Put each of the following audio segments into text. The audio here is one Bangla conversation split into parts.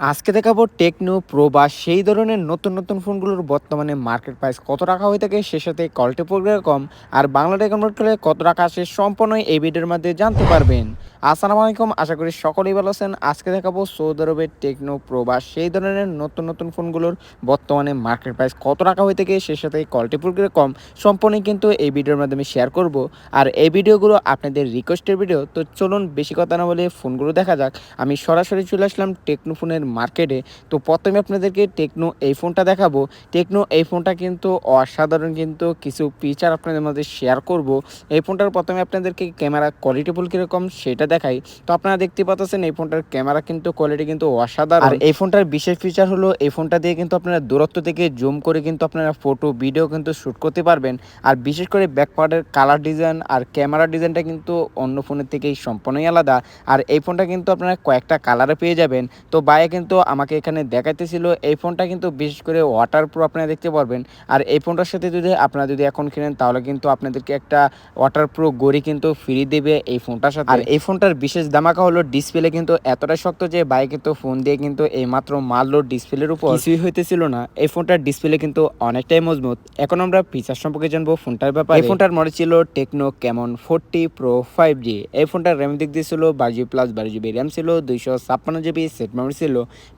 আজকে দেখাবো টেকনো প্রো বা সেই ধরনের নতুন নতুন ফোনগুলোর বর্তমানে মার্কেট প্রাইস কত টাকা হয়ে থাকে, সে সাথে প্রোগ্রাম কম আর বাংলা কনভার্ট করলে কত টাকা আসে সম্পূর্ণ এই ভিডিওর মধ্যে জানতে পারবেন। আসসালামু আলাইকুম, আশা করি সকলেই ভালো আছেন। আজকে দেখাবো সৌদি আরবের টেকনো প্রো বা সেই ধরনের নতুন নতুন ফোনগুলোর বর্তমানে মার্কেট প্রাইস কত টাকা হয়ে থাকে, সে সাথে প্রোগ্রাম কম সম্পূর্ণই কিন্তু এই ভিডিওর মাধ্যমে শেয়ার করব। আর এই ভিডিওগুলো আপনাদের রিকোয়েস্টের ভিডিও তো চলুন বেশি কথা না বলে ফোনগুলো দেখা যাক। আমি সরাসরি চলে আসলাম টেকনো ফোনের মার্কেটে। তো প্রথমে আপনাদেরকে টেকনো এই ফোনটা দেখাবো। টেকনো এই ফোনটা কিন্তু অসাধারণ কিন্তু কিছু ফিচার আপনাদের মধ্যে শেয়ার করব। এই ফোনটার প্রথমে আপনাদেরকে ক্যামেরা কোয়ালিটি ফুল কীরকম সেটা দেখাই। তো আপনারা দেখতে পাচ্ছেন এই ফোনটার ক্যামেরা কিন্তু কোয়ালিটি কিন্তু অসাধারণ। আর এই ফোনটার বিশেষ ফিচার হলো এই ফোনটা দিয়ে কিন্তু আপনারা দূরত্ব থেকে জুম করে কিন্তু আপনারা ফটো ভিডিও কিন্তু শ্যুট করতে পারবেন। আর বিশেষ করে ব্যাকপার্টের কালার ডিজাইন আর ক্যামেরা ডিজাইনটা কিন্তু অন্য ফোনের থেকেই সম্পূর্ণই আলাদা। আর এই ফোনটা কিন্তু আপনারা কয়েকটা কালারে পেয়ে যাবেন। তো বাইরে কিন্তু আমাকে এখানে দেখাইতেছিল। এই ফোনটা কিন্তু বিশেষ করে ওয়াটার প্রুফ আপনারা দেখতে পারবেন। আর এই ফোনটার সাথে যদি আপনারা যদি এখন কিনেন তাহলে কিন্তু আপনাদেরকে একটা ওয়াটার প্রুফ গড়ি কিন্তু ফ্রি দেবে এই ফোনটার সাথে। আর এই ফোনটার বিশেষ দামাকা হলো ডিসপ্লে কিন্তু এতটাই শক্ত যে বাইরে কিন্তু ফোন দিয়ে কিন্তু এই মাত্র মারলো ডিসপ্লের উপর কিছুই হইতেছিল না। এই ফোনটার ডিসপ্লে কিন্তু অনেকটাই মজবুত। এখন আমরা ফিচার সম্পর্কে জানব ফোনটার ব্যাপারে। এই ফোনটার মডেল ছিল টেকনো কেমন ফোরটি প্রো ফাইভ জি এই ফোনটার র্যাম দিক দিয়ে ছিল বারো জিবি প্লাস বারো জিবি র্যাম ছিল দুইশো ছাপ্পান্ন জিবি সেট মেমোরি ছিল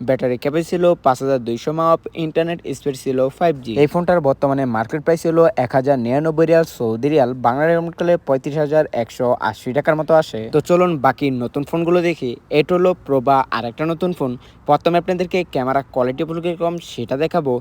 ব্যাটারি ক্যাপাসিটি ছিল পাঁচ হাজার দুইশো মাপ ইন্টারনেট স্পিড ছিল ফাইভ জি এই ফোনটার বর্তমানে মার্কেট প্রাইস ছিল এক হাজার নিরানব্বই রিয়াল সৌদি রিয়াল বাংলা রেমটকালে পঁয়ত্রিশ হাজার একশো আশি টাকার মতো আসে। তো চলুন বাকি নতুন ফোনগুলো দেখি। এটা হলো প্রোবা আরেকটা নতুন ফোন। প্রথমে আপনাদেরকে ক্যামেরা কোয়ালিটি কম সেটা দেখাবো।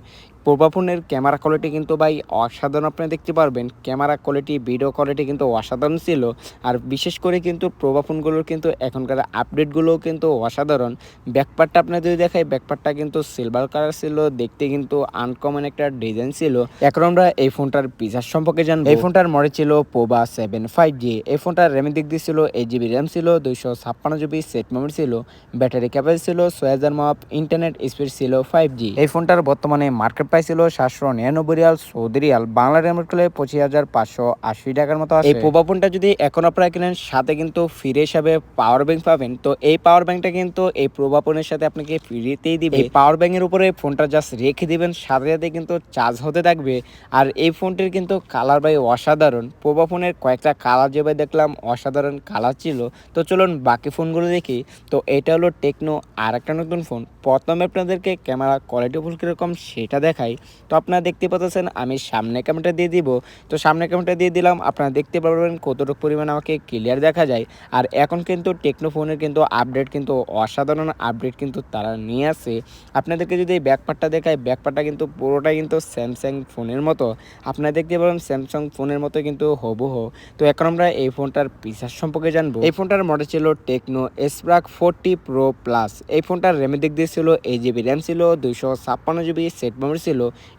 প্রোবা ফোনের ক্যামেরা কোয়ালিটি কিন্তু ভাই অসাধারণ আপনি দেখতে পারবেন। ক্যামেরা কোয়ালিটি ভিডিও কোয়ালিটি কিন্তু অসাধারণ ছিল। আর বিশেষ করে কিন্তু প্রোবা ফোনগুলোর কিন্তু এখনকার আপডেটগুলোও কিন্তু অসাধারণ। ব্যাকপার্টটা আপনার যদি দেখাই ব্যাকপার্টটা কিন্তু সিলভার কালার ছিল দেখতে কিন্তু আনকমন একটা ডিজাইন ছিল। এখন আমরা এই ফোনটার পিচার সম্পর্কে জানব। এই ফোনটার মডেল ছিল পোবা সেভেন ফাইভ জি এই ফোনটার র্যামের দিক দিয়ে ছিল এইট জিবি র্যাম ছিল দুইশো ছাপ্পান্ন জিবি সেট মেমোরি ছিল ব্যাটারি ক্যাপাসিটি ছিল ছয় হাজার মাপ ইন্টারনেট স্পিড ছিল ফাইভ জি এই ফোনটার বর্তমানে মার্কেট প্রাইস ছিল সাতশো নিরানব্বই রিয়াল সৌদি রিয়াল। বাংলা রেমট করলে পঁচিশ হাজার পাঁচশো আশি টাকার মতো এই পোবা ফোনটা যদি এখন আপনারা কিনেন সাথে কিন্তু ফ্রি হিসাবে পাওয়ার ব্যাংক পাবেন। তো এই পাওয়ার ব্যাংকটা কিন্তু এই প্রোবা ফোনের সাথে আপনাকে ফ্রিতেই দিবে। এই পাওয়ার ব্যাংকের উপরে ফোনটা জাস্ট রেখে দিবেন সাথে সাথে কিন্তু চার্জ হতে থাকবে। আর এই ফোনটির কিন্তু কালার ভাই অসাধারণ। প্রোবা ফোনের কয়েকটা কালার যে ভাই দেখলাম অসাধারণ কালার ছিল। তো চলুন বাকি ফোনগুলো দেখি। তো এটা হলো টেকনো আর একটা নতুন ফোন প্রথমে আপনাদেরকে ক্যামেরা কোয়ালিটি ফুল কীরকম সেটা দেখাই তো আপনারা দেখতে পাচ্ছেন, আমি সামনে ক্যামেরাটা দিয়ে দিব। তো সামনে ক্যামেরাটা দিয়ে দিলাম, আপনারা দেখতে পারবেন কতটুকু পরিমাণ আমাকে ক্লিয়ার দেখা যায়। আর এখন কিন্তু টেকনো ফোনের কিন্তু আপডেট কিন্তু অসাধারণ আপডেট কিন্তু তারা নিয়ে আসে আপনাদেরকে যদি এই ব্যাকপার্টটা দেখায় ব্যাকপার্টটা কিন্তু পুরোটাই কিন্তু স্যামসাং ফোনের মতো। আপনারা দেখতে পাবেন স্যামসাং ফোনের মতো কিন্তু হবুহ। তো এখন আমরা এই ফোনটার পিসার সম্পর্কে জানব। এই ফোনটার মডেল ছিল Tecno Spark forty pro plus এই ফোনটার র্যামের দিক দিয়ে ছিল এইট জিবি র্যাম ছিল, দুইশো ছাপ্পান্ন জিবি সেট মেমোরি ছিল।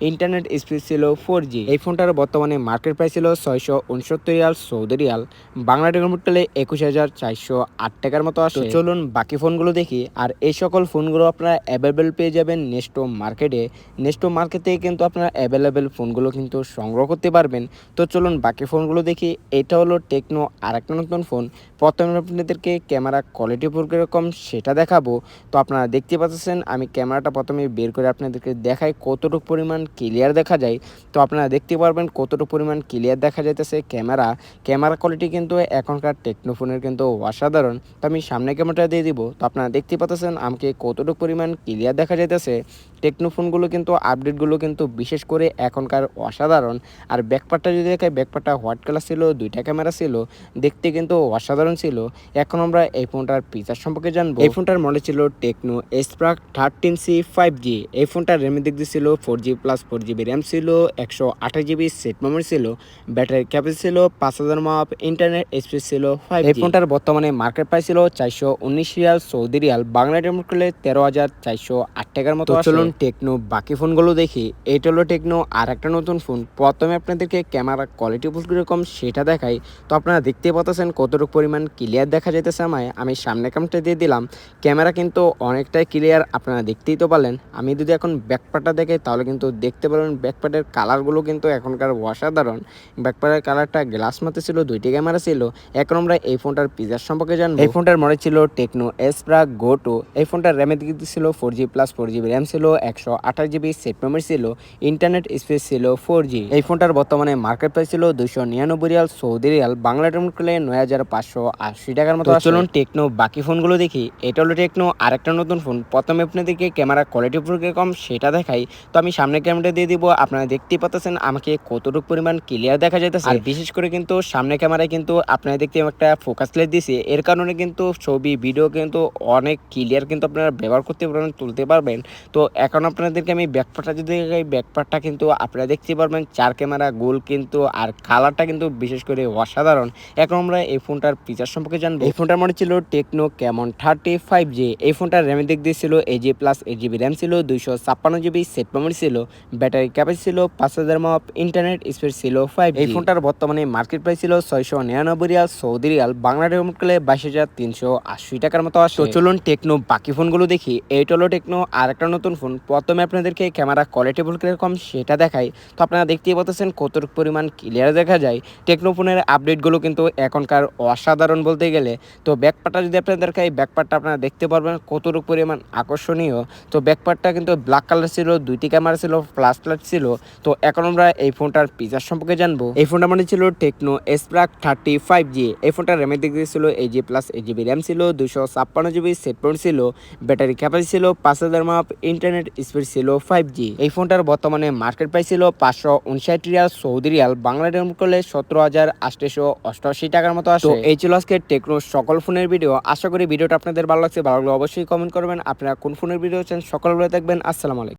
ইন্টারনেট স্পিড ছিল ফোর জি এই ফোনটার বর্তমানে মার্কেট প্রাইস ছিল ছয়শো উনসত্তর রিয়াল, সৌদি রিয়াল। বাংলা টাকার মোটলে একুশ হাজার চারশো আট টাকার মতো আসে। চলুন বাকি ফোনগুলো দেখি। আর এই সকল ফোনগুলো আপনারা অ্যাভেলেবেল পেয়ে যাবেন নেস্টো মার্কেটে নেস্টো মার্কেট থেকে কিন্তু আপনারা অ্যাভেলেবেল ফোনগুলো কিন্তু সংগ্রহ করতে পারবেন। তো চলুন বাকি ফোনগুলো দেখি। এটা হলো টেকনো আর একটা নতুন ফোন। প্রথমে আপনাদেরকে ক্যামেরা কোয়ালিটি কীরকম সেটা দেখাবো। তো আপনারা দেখতে পাচ্ছেন, আমি ক্যামেরাটা প্রথমে বের করে আপনাদেরকে দেখাই কতটুকু পরিমাণ ক্লিয়ার দেখা যায়। তো আপনারা দেখতে পারবেন কতটুকু পরিমাণ ক্লিয়ার দেখা যাইতেছে। ক্যামেরা ক্যামেরা কোয়ালিটি কিন্তু এখনকার টেকনোফোনের কিন্তু অসাধারণ। তো আমি সামনে ক্যামেরাটা দিয়ে দিব। তো আপনারা দেখতে পাচ্ছেন আমাকে কতটুকু পরিমাণ ক্লিয়ার দেখা যাইতেছে। টেকনোফোনগুলো কিন্তু আপডেটগুলো কিন্তু বিশেষ করে এখনকার অসাধারণ। আর ব্যাকপার্টটা যদি দেখায় ব্যাকপার্টটা হোয়াইট কালার ছিল দুইটা ক্যামেরা ছিল দেখতে কিন্তু অসাধারণ ছিল। এখন আমরা এই ফোনটার ফিচার সম্পর্কে জানব। এই ফোনটার মডেল ছিল Tecno Spark thirteen C five G এই ফোনটার র্যামের দিক দিয়ে ছিল four G plus four GB RAM ছিল একশো আঠাশ জিবি সেট মেমোরি ছিল ব্যাটারি ক্যাপাসিটি ছিল পাঁচ হাজার মাপ ইন্টারনেট স্পিড ছিল ফাইভ এই ফোনটার বর্তমানে মার্কেট প্রাইস ছিল চারশো উনিশ রিয়াল সৌদি রিয়াল। বাংলা রেমোট করলে তেরো হাজার চারশো আট টাকার মতো চলুন টেকনো, বাকি ফোনগুলো দেখি, এইটা হলো টেকনো আর একটা নতুন ফোন। প্রথমে আপনাদেরকে ক্যামেরা কোয়ালিটি কীরকম সেটা দেখাই। তো আপনারা দেখতে পাচ্ছেন কতটুকু পরিমাণ ক্লিয়ার দেখা যাইতেছে আমায়। আমি সামনে ক্যামেরাটা দিয়ে দিলাম। ক্যামেরা কিন্তু অনেকটাই ক্লিয়ার আপনারা দেখতেই তো পারলেন। আমি যদি এখন ব্যাকপার্টটা দেখাই, তাহলে কিন্তু দেখতে পারবেন ব্যাকপার্টের কালারগুলো কিন্তু এখনকার অসাধারণ। ব্যাকপার্টের কালারটা গ্লাস মতো ছিল, দুইটি ক্যামেরা ছিল। এখন আমরা এই ফোনটার পিজার সম্পর্কে জানব। এই ফোনটার মডেল ছিল টেকনো এসপ্রা গো টু এই ফোনটার র্যামের দিক ছিল four G plus four GB RAM ছিল। একশো আঠাশ জিবি সেট মেমোরি ছিল ইন্টারনেট স্পেস ছিল ফোর জি। এই ফোনটার বর্তমানে মার্কেট প্রাইস ছিল দুশো নিরানব্বই রিয়াল সৌদি রিয়াল বাংলা টাইম করলে নয় হাজার পাঁচশো আশি টাকার মতো চলুন টেকনো বাকি ফোনগুলো দেখি। এটা হলো টেকনো আরেকটা নতুন ফোন। প্রথমে আপনাদেরকে ক্যামেরা কোয়ালিটি কম সেটা দেখাই। তো আমি সামনে ক্যামেরাটা দিয়ে দিব আপনারা দেখতেই পাচ্ছেন আমাকে কতটুকু পরিমাণ ক্লিয়ার দেখা যাইতেছে। আর বিশেষ করে কিন্তু সামনে ক্যামেরায় কিন্তু আপনারা দেখতে একটা ফোকাস লাইট দিয়েছে এর কারণে কিন্তু ছবি ভিডিও কিন্তু অনেক ক্লিয়ার কিন্তু আপনারা ব্যবহার করতে পারবেন তুলতে পারবেন। তো এখন আপনাদেরকে আমি ব্যাকপার্টটা যদি দেখাই ব্যাকপার্টটা কিন্তু আপনারা দেখতে পারবেন চার ক্যামেরা গোল কিন্তু আর কালারটা কিন্তু বিশেষ করে অসাধারণ। এখন আমরা এই ফোনটার ফিচার সম্পর্কে জানব। এই ফোনটার মনে ছিল Tecno Camon thirty five G এই ফোনটার র্যামের দিক দিয়ে ছিল এই G plus eight GB RAM ছিল দুইশো ছাপ্পান্ন জিবি সেট মেমোরি ছিল ব্যাটারি ক্যাপাসিটি ছিল পাঁচ হাজার মাপ ইন্টারনেট স্পিড ছিল ফাইভ এই ফোনটার বর্তমানে মার্কেট প্রাইস ছিল ছয়শো নিরানব্বই রিয়াল সৌদি রিয়াল বাংলা রেমোট করলে বাইশ হাজার তিনশো আশি টাকার মতো আসে। চলুন টেকনো বাকি ফোনগুলো দেখি। এইটা হলো টেকনো আর একটা নতুন ফোন প্রথমে আপনাদেরকে ক্যামেরা কোয়ালিটি কীরকম সেটা দেখাই। তো আপনারা দেখতেই পাচ্ছেন কতটুকু পরিমাণ ক্লিয়ার দেখা যায়। টেকনো ফোনের আপডেটগুলো কিন্তু এখনকার অসাধারণ বলতে গেলে। তো ব্যাকপার্টটা যদি আপনাদের দেখাই ব্যাকপার্টটা আপনারা দেখতে পারবেন কতটুকু পরিমাণ আকর্ষণীয়। তো ব্যাকপার্টটা কিন্তু ব্ল্যাক কালার ছিল, দুইটি ক্যামেরা ছিল ফ্লাশ লাইট ছিল। তো এখন আমরা এই ফোনটার ফিচার সম্পর্কে জানব। এই ফোনটা মানে ছিল Tecno Spark thirty five G এই ফোনটার র্যামের দিক দিয়ে ছিল এই G plus eight GB RAM ছিল দুশো ছাপ্পান্ন জিবি সেট পয়েন্ট ছিল। ব্যাটারি ক্যাপাসিটি ছিল পাঁচ হাজার মাপ ইন্টারনেট স্পিড ছিল ফাইভ জি এই ফোনটার বর্তমানে মার্কেট প্রাইস ছিল পাঁচশো উনষাট রিয়াল সৌদি রিয়াল। বাংলা করলে সতেরো হাজার আটশো অষ্টআশি টাকার মতো আসে। এই ছিল আজকে টেকনো সকল ফোনের ভিডিও আশা করি ভিডিওটা আপনাদের ভালো লাগছে। ভালো লাগলে অবশ্যই কমেন্ট করবেন। আপনারা কোন ফোনের ভিডিও চান সকল বলে থাকবেন। আসসালামু আলাইকুম।